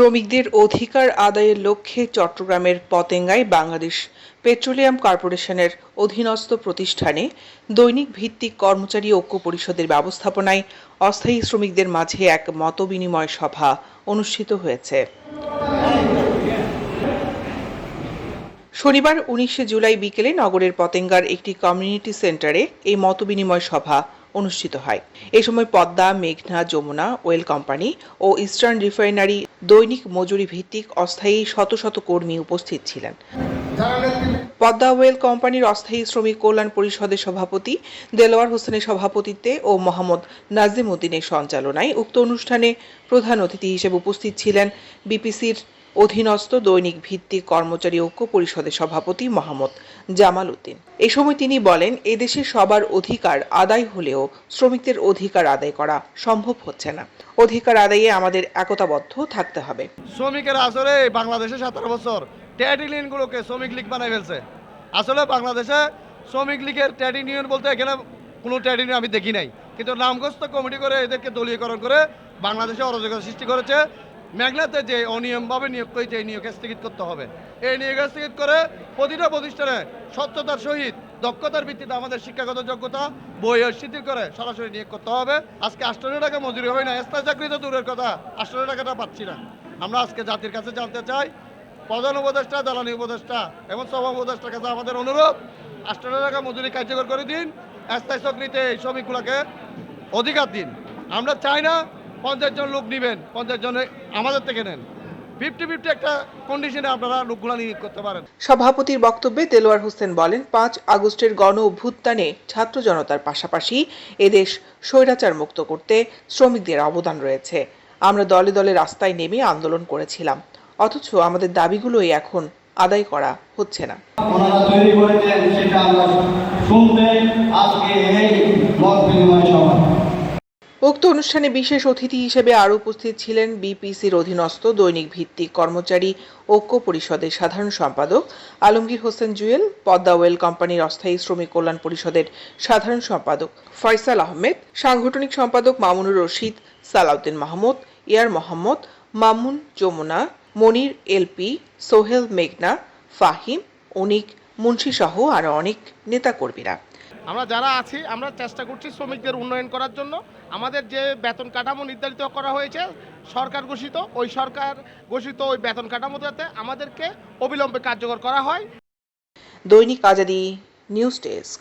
শ্রমিকদের অধিকার আদায়ের লক্ষ্যে চট্টগ্রামের পতেঙ্গায় বাংলাদেশ পেট্রোলিয়াম কর্পোরেশনের অধীনস্থ প্রতিষ্ঠানে দৈনিক ভিত্তিক কর্মচারী ঐক্য পরিষদের ব্যবস্থাপনায় অস্থায়ী শ্রমিকদের মাঝে এক মতবিনিময় সভা অনুষ্ঠিত হয়েছে। শনিবার উনিশে জুলাই বিকেলে নগরের পতেঙ্গার একটি কমিউনিটি সেন্টারে এই মতবিনিময় সভা অনুষ্ঠিত হয়। এ সময় পদ্মা, মেঘনা, যমুনা, ওয়েল কোম্পানি ও ইস্টার্ন রিফাইনারি দৈনিক মজুরি ভিত্তিক অস্থায়ী শত শত কর্মী উপস্থিত ছিলেন। পদ্মা ওয়েল কোম্পানির অস্থায়ী শ্রমিক কল্যাণ পরিষদের সভাপতি, দেলোয়ার হোসেনের সভাপতিত্বে ও মোহাম্মদ নাজিম উদ্দিনের সঞ্চালনায় উক্ত অনুষ্ঠানে প্রধান অতিথি হিসেবে উপস্থিত ছিলেন বিপিসির অধীনস্থ দৈনিক ভিত্তিক কর্মচারী ঐক্য পরিষদের সভাপতি মোহাম্মদ জামাল উদ্দিন। এ সময় তিনি বলেন, এদেশে সবার অধিকার আদায় হলেও শ্রমিকদের অধিকার আদায় করা সম্ভব হচ্ছে না। অধিকার আদায়ে আমাদের একতাবদ্ধ থাকতে হবে। শ্রমিকের আসলে বাংলাদেশে সতেরো বছর ট্রেড ইউনিয়নগুলোকে শ্রমিক লীগ বানাই ফেলছে। আসলে বাংলাদেশে শ্রমিক লীগের ট্রেড ইউনিয়ন বলতে এখানে কোনো ট্রেড ইউনিয়ন আমি দেখি নাই। কিন্তু নামগ্রস্ত কমিটি করে এদেরকে দলীয়করণ করে বাংলাদেশে অরাজকতা সৃষ্টি করেছে। মেঘনাতে যে অনিয়মভাবে নিয়োগ করেছে এই নিয়োগ স্থগিত করতে হবে। এই নিয়োগ স্থগিত করে প্রতিটা প্রতিষ্ঠানে স্বচ্ছতার সহিত, দক্ষতার ভিত্তিতে আমাদের শিক্ষাগত যোগ্যতা, বই শিথিল করে সরাসরি নিয়োগ করতে হবে। আজকে আটশো টাকা মজুরি হয় না স্থায়ী চাকরি তো দূরের কথা আটশো টাকাটা পাচ্ছি না। আমরা আজকে জাতির কাছে জানতে চাই, প্রধান উপদেষ্টা, দালানি উপদেষ্টা এবং সভা উপদেষ্টার কাছে আমাদের অনুরোধ আটশো টাকা মজুরি কার্যকর করে দিন, স্থায়ী চাকরিতে এই শ্রমিকগুলোকে অধিকার দিন। আমরা চাই না পঞ্চাশ জন লোক নেবেন পঞ্চাশ জন আমাদের থেকে নেন। ফিফটি ফিফটি একটা কন্ডিশনে আপনারা লোকগুলো নিয়োগ করতে পারেন। সভাপতির বক্তব্যে দেলোয়ার হোসেন বলেন পাঁচ আগস্টের গণ অভ্যুত্থানে ছাত্র জনতার পাশাপাশি এদেশ স্বৈরাচার মুক্ত করতে শ্রমিকদের অবদান রয়েছে। আমরা দলে দলে রাস্তায় নেমে আন্দোলন করেছিলাম অথচ আমাদের দাবিগুলোই এখন আদায় করা হচ্ছে না। ওনারা তৈরি করেছেন সেটা আমরা শুনতে আজকে এই মত বিনিময় সভা। উক্ত অনুষ্ঠানে বিশেষ অতিথি হিসেবে আরও উপস্থিত ছিলেন বিপিসির অধীনস্থ দৈনিক ভিত্তিক কর্মচারী ঐক্য পরিষদের সাধারণ সম্পাদক আলমগীর হোসেন জুয়েল, পদ্মা ওয়েল কোম্পানির অস্থায়ী শ্রমিক কল্যাণ পরিষদের সাধারণ সম্পাদক ফয়সাল আহমেদ, সাংগঠনিক সম্পাদক মামুনুর রশিদ, সালাউদ্দিন মাহমুদ, ইয়ার মোহাম্মদ, মামুন যমুনা, মনির এলপি, সোহেল মেঘনা, ফাহিম, অনিক, মুন্সি সহ আরও অনেক নেতাকর্মীরা। আমরা যারা আছি, আমরা চেষ্টা করছি শ্রমিকদের উন্নয়ন করার জন্য। আমাদের যে বেতন কাঠামো নির্ধারিত করা হয়েছে, সরকার ঘোষিত, ওই সরকার ঘোষিত ওই বেতন কাঠামো যাতে আমাদেরকে অবিলম্বে কার্যকর করা হয়। দৈনিক আজাদি নিউজ ডেস্ক।